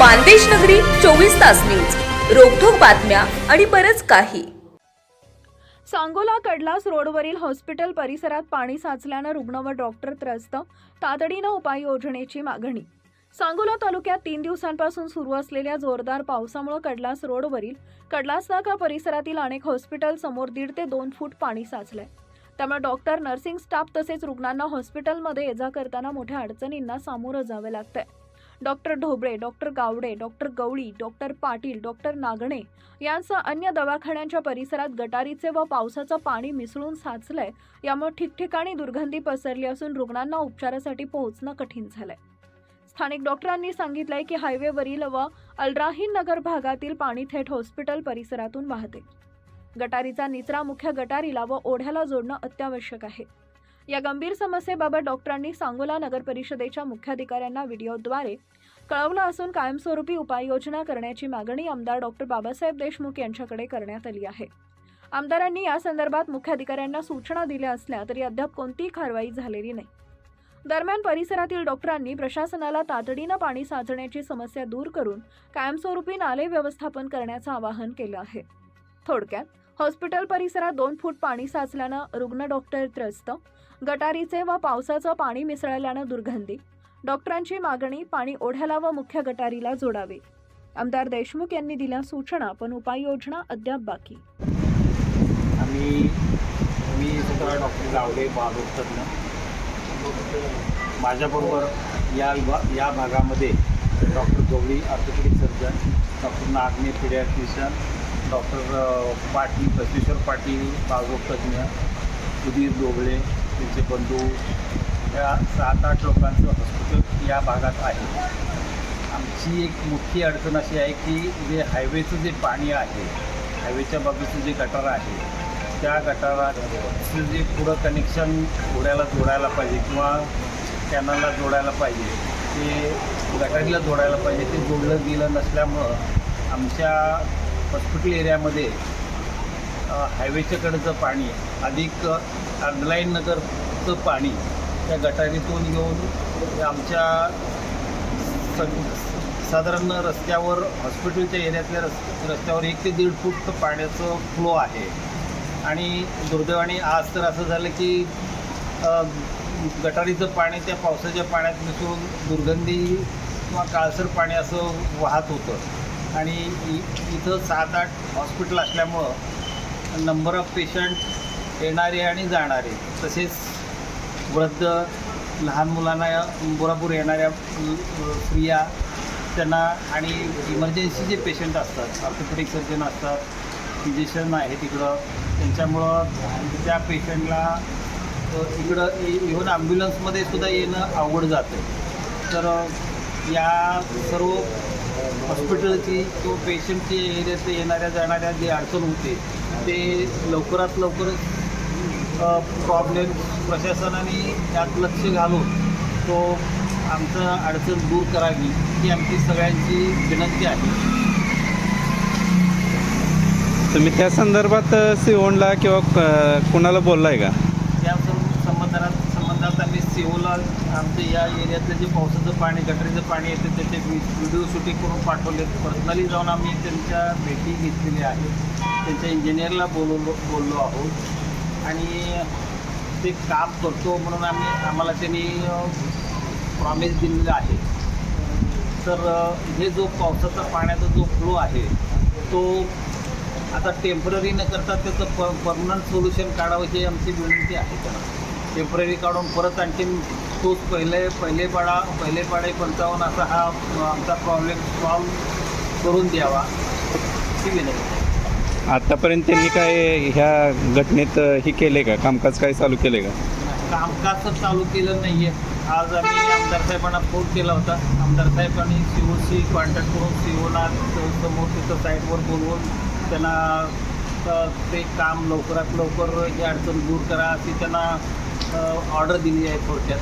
मानदेश नगरी चोवीस तास न्यूज. रोखोक बातम्या आणि बरच काही. सांगोला कडलास रोडवरील हॉस्पिटल परिसरात पाणी साचल्यानं रुग्ण व डॉक्टर त्रस्त तातडीनं उपाययोजनेची मागणी सांगोला तालुक्यात तीन दिवसांपासून सुरू असलेल्या जोरदार पावसामुळे कडलास रोडवरील कडलास नाका परिसरातील अनेक हॉस्पिटल समोर दीड ते दोन फूट पाणी साचलंय. त्यामुळे डॉक्टर नर्सिंग स्टाफ तसेच रुग्णांना हॉस्पिटलमध्ये ये जा करताना मोठ्या अडचणींना सामोरं जावं लागतंय. Doctor Dhoble doctor Gawade doctor Gavali doctor Patil doctor Nagane यांसह अन्य दवाखान्यांच्या परिसरात गटारीचे व पावसाचं पाणी मिसळून साचलंय. यामुळे ठिकठिकाणी दुर्गंधी पसरली असून रुग्णांना उपचारासाठी पोहोचणं कठीण झालंय. स्थानिक डॉक्टरांनी सांगितलंय की हायवेवरील व अल्राहीन नगर भागातील पाणी थेट हॉस्पिटल परिसरातून वाहते. गटारीचा निचरा मुख्य गटारीला व ओढ्याला जोडणं अत्यावश्यक आहे. या गंभीर समस्येबाबत डॉक्टरांनी सांगोला नगर परिषदेच्या मुख्याधिकाऱ्यांना व्हिडिओद्वारे कळवलं असून कायमस्वरूपी उपाययोजना करण्याची मागणी आमदार डॉक्टर बाबासाहेब देशमुख यांच्याकडे करण्यात आली आहे. आमदारांनी या संदर्भात मुख्याधिकाऱ्यांना सूचना दिल्या असल्या तरी अद्याप कोणतीही कारवाई झालेली नाही. दरम्यान परिसरातील डॉक्टरांनी प्रशासनाला तातडीनं पाणी साचण्याची समस्या दूर करून कायमस्वरूपी नाले व्यवस्थापन करण्याचं आवाहन केलं आहे. थोडक्यात हॉस्पिटल परिसरात दोन फूट पाणी साचल्यानं रुग्ण डॉक्टर त्रस्त गटारीचे व पावसाचं पाणी मिसळल्यानं दुर्गंधी डॉक्टरांची मागणी पाणी ओढ्याला व मुख्य गटारीला जोडावे. आमदार देशमुख यांनी दिल्या सूचना पण उपाययोजना अद्याप बाकी. आम्ही मी डॉक्टर लावले बाळरोग माझ्याबरोबर या विभा या भागामध्ये doctor Gavali orthopaedic surgeon doctor Nagane paediatrician doctor Patil Basaveshwar Patil बाळरोग तज्ञ सुधीर दोगळे त्यांचे बंधू या सात आठ लोकांचं हॉस्पिटल या भागात आहे. आमची एक मोठी अडचण अशी आहे की जे हायवेचं जे पाणी आहे हायवेच्या बाजूचं जे गटार आहे त्या गटाला जे म्हणजे पुढं कनेक्शन ओढ्याला जोडायला पाहिजे किंवा कॅनलला जोडायला पाहिजे. ते गटारीला जोडायला पाहिजे. ते जोडलं गेलं नसल्यामुळं आमच्या हॉस्पिटल एरियामध्ये हायवेच्याकडचं पाणी अधिक अंडलाईन नगरचं पाणी त्या गटारीतून घेऊन आमच्या साधारण रस्त्यावर हॉस्पिटलच्या एरियातल्या रस् रस्त्यावर एक ते दीड फूट पाण्याचं फ्लो आहे. आणि दुर्दैवाने आज तर असं झालं की गटारीचं पाणी त्या पावसाच्या पाण्यात मिसळून दुर्गंधी किंवा काळसर पाणी असं वाहत होतं. आणि इ- इथं सात आठ हॉस्पिटल असल्यामुळं नंबर ऑफ पेशंट येणारे आणि जाणारे तसेच वृद्ध लहान मुलांना बुराबूर येणाऱ्या स्त्रिया त्यांना आणि इमर्जन्सी जे पेशंट असतात ऑर्थोपेडिक सर्जन असतात फिजिशियन आहे तिकडं. त्यांच्यामुळं त्या पेशंटला इकडं इव्हन ॲम्ब्युलन्समध्ये सुद्धा येणं अवघड जातं. तर या सर्व हॉस्पिटलची किंवा पेशंटची एरियात येणाऱ्या जाणाऱ्या जे अडचण होते ते लवकरात लवकर प्रॉब्लेम प्रशासनाने त्यात लक्ष घालून तो आमचं अडचण दूर करावी ही आमची सगळ्यांची विनंती आहे. तुम्ही त्या संदर्भात अ, सिओनला किंवा क- कुणाला बोललाय का? त्या संबंधात संबंधात आम्ही सिओला आमच्या या एरियातलं जे पावसाचं पाणी गटरीचं पाणी येतं त्याचे व्हिडिओ शूटिंग करून पाठवले पर्सनली जाऊन आम्ही त्यांच्या भेटी घेतलेल्या आहेत. त्यांच्या इंजिनियरला बोलवलो बोललो आहोत. आणि ते काम करतो म्हणून आम्ही आम्हाला त्यांनी प्रॉमिस दिलेलं आहे. तर हे जो पावसाचा पाण्याचा जो फ्लो आहे तो आता टेंपररी न करता त्याचं प परमनंट सोल्युशन काढावं ही आमची विनंती आहे त्यांना टेंपररी काढून परत आणखीन तोच पहिले पहिले पाडा पहिले पाडे पंचावन्न असा हा आमचा प्रॉब्लेम सॉल्व करून द्यावा ही विनंती. आतापर्यंत त्यांनी काय ह्या घटनेत हे केले का? कामकाज काय चालू केले का? कामकाज तर चालू केलं नाही आहे आज आम्ही आमदार साहेबांना फोन केला होता. आमदार साहेबांनी सी ओशी कॉन्टॅक्ट करून सी ओला समोर तिथं साईटवर बोलवून त्यांना ते काम लवकरात लवकर ही अडचण दूर करा अशी त्यांना ऑर्डर दिली आहे थोडक्यात.